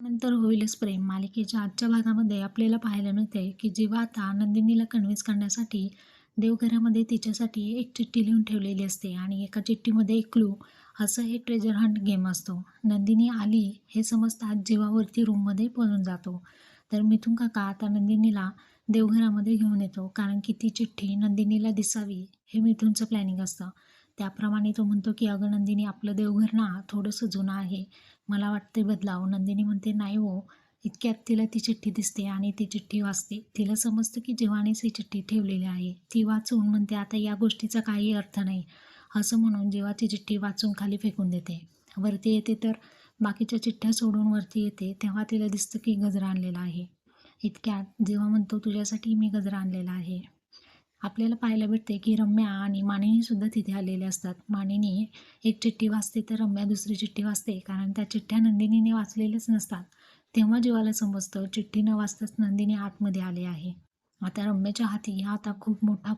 नंतर होईलच प्रेम. मालिकेच्या आजच्या भागामध्ये आपल्याला पाहायला मिळते की जेव्हा आता नंदिनीला कन्व्हिन्स करण्यासाठी देवघरामध्ये तिच्यासाठी एक चिठ्ठी लिहून ठेवलेली असते आणि एका चिठ्ठीमध्ये एक क्लू असं हे ट्रेजर हंट गेम असतो. नंदिनी आली हे समजताच जीवावरती रूममध्ये पळून जातो. तर मिथून काका आता नंदिनीला देवघरामध्ये घेऊन येतो कारण की ती चिठ्ठी नंदिनीला दिसावी हे मिथूनचं प्लॅनिंग असतं. त्याप्रमाणे तो म्हणतो की अगं नंदिनी आपलं देवघर ना थोडंसं जुनं आहे. मला वाटते बदलाव. नंदिनी म्हणते नाही हो इतक्यात तिला ती चिठ्ठी दिसते आणि ती चिठ्ठी वाचते. तिला समजतं की जीवानेच ही चिठ्ठी ठेवलेली आहे. ती वाचून म्हणते आता या गोष्टीचा काही अर्थ नाही. असं म्हणून जीवाची चिठ्ठी वाचून खाली फेकून देते. वरती येते तर बाकीच्या चिठ्ठ्या सोडून वरती येते. तेव्हा तिला दिसतं की गजरा आणलेला आहे. इतक्यात जेव्हा म्हणतो तुझ्यासाठी मी गजरा आणलेला आहे. आपल्याला पाहायला भेटते की रम्या आणि मानिनीसुद्धा तिथे आलेले असतात. मानिनी एक चिठ्ठी वाचते तर रम्या दुसरी चिठ्ठी वाचते कारण त्या चिठ्ठ्या नंदिनीने वाचलेल्याच नसतात. तेव्हा जीवाला समजतं चिठ्ठी न वाचताच नंदिनी आतमध्ये आले आहे. आता रम्याच्या हाती हा आता खूप मोठा